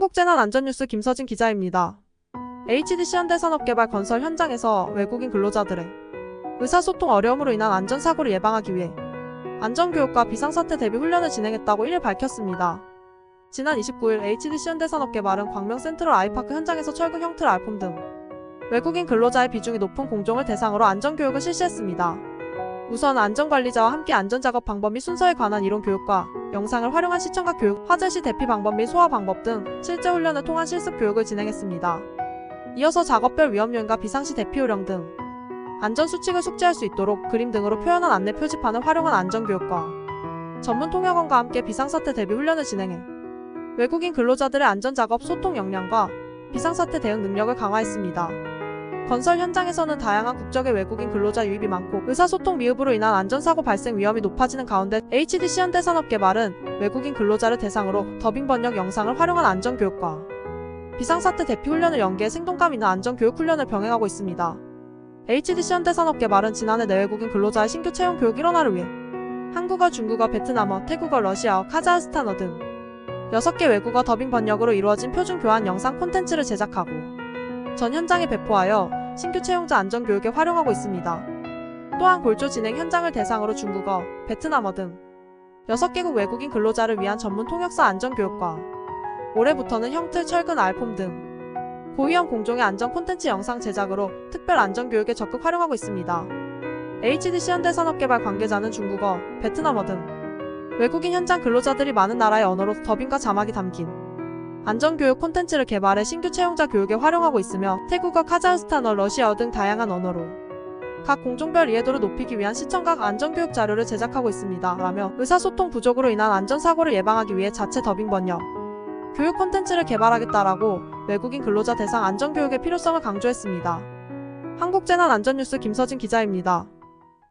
한국재난안전뉴스 김서진 기자입니다. HDC 현대산업개발 건설 현장에서 외국인 근로자들의 의사소통 어려움으로 인한 안전사고를 예방하기 위해 안전교육과 비상사태 대비 훈련을 진행했다고 1일 밝혔습니다. 지난 29일 HDC 현대산업개발은 광명 센트럴 아이파크 현장에서 철근 형틀 알폼 등 외국인 근로자의 비중이 높은 공종을 대상으로 안전교육을 실시했습니다. 우선 안전관리자와 함께 안전작업 방법 및 순서에 관한 이론 교육과 영상을 활용한 시청각 교육, 화재 시 대피 방법 및 소화 방법 등 실제 훈련을 통한 실습 교육을 진행했습니다. 이어서 작업별 위험 요인과 비상시 대피 요령 등 안전 수칙을 숙지할 수 있도록 그림 등으로 표현한 안내 표지판을 활용한 안전 교육과 전문 통역원과 함께 비상사태 대비 훈련을 진행해 외국인 근로자들의 안전 작업 소통 역량과 비상사태 대응 능력을 강화했습니다. 건설 현장에서는 다양한 국적의 외국인 근로자 유입이 많고 의사소통 미흡으로 인한 안전사고 발생 위험이 높아지는 가운데 HDC 현대산업개 발은 외국인 근로자를 대상으로 더빙 번역 영상을 활용한 안전교육과 비상사태 대피 훈련을 연계해 생동감 있는 안전교육 훈련을 병행하고 있습니다. HDC 현대산업개발은 지난해 내외국인 근로자의 신규 채용 교육 일원화를 위해 한국어, 중국어, 베트남어, 태국어, 러시아어, 카자흐스탄어 등 6개 외국어 더빙 번역으로 이루어진 표준 교환 영상 콘텐츠를 제작하고 전 현장에 배포하여 신규 채용자 안전 교육에 활용하고 있습니다. 또한 골조 진행 현장을 대상으로 중국어, 베트남어 등 6개국 외국인 근로자를 위한 전문 통역사 안전 교육과 올해부터는 형틀, 철근, 알폼 등 고위험 공종의 안전 콘텐츠 영상 제작으로 특별 안전 교육에 적극 활용하고 있습니다. HDC 현대산업개발 관계자는 중국어, 베트남어 등 외국인 현장 근로자들이 많은 나라의 언어로 더빙과 자막이 담긴 안전교육 콘텐츠를 개발해 신규 채용자 교육에 활용하고 있으며 태국어, 카자흐스탄어, 러시아어 등 다양한 언어로 각 공종별 이해도를 높이기 위한 시청각 안전교육 자료를 제작하고 있습니다. 라며 의사소통 부족으로 인한 안전사고를 예방하기 위해 자체 더빙 번역, 교육 콘텐츠를 개발하겠다라고 외국인 근로자 대상 안전교육의 필요성을 강조했습니다. 한국재난안전뉴스 김서진 기자입니다.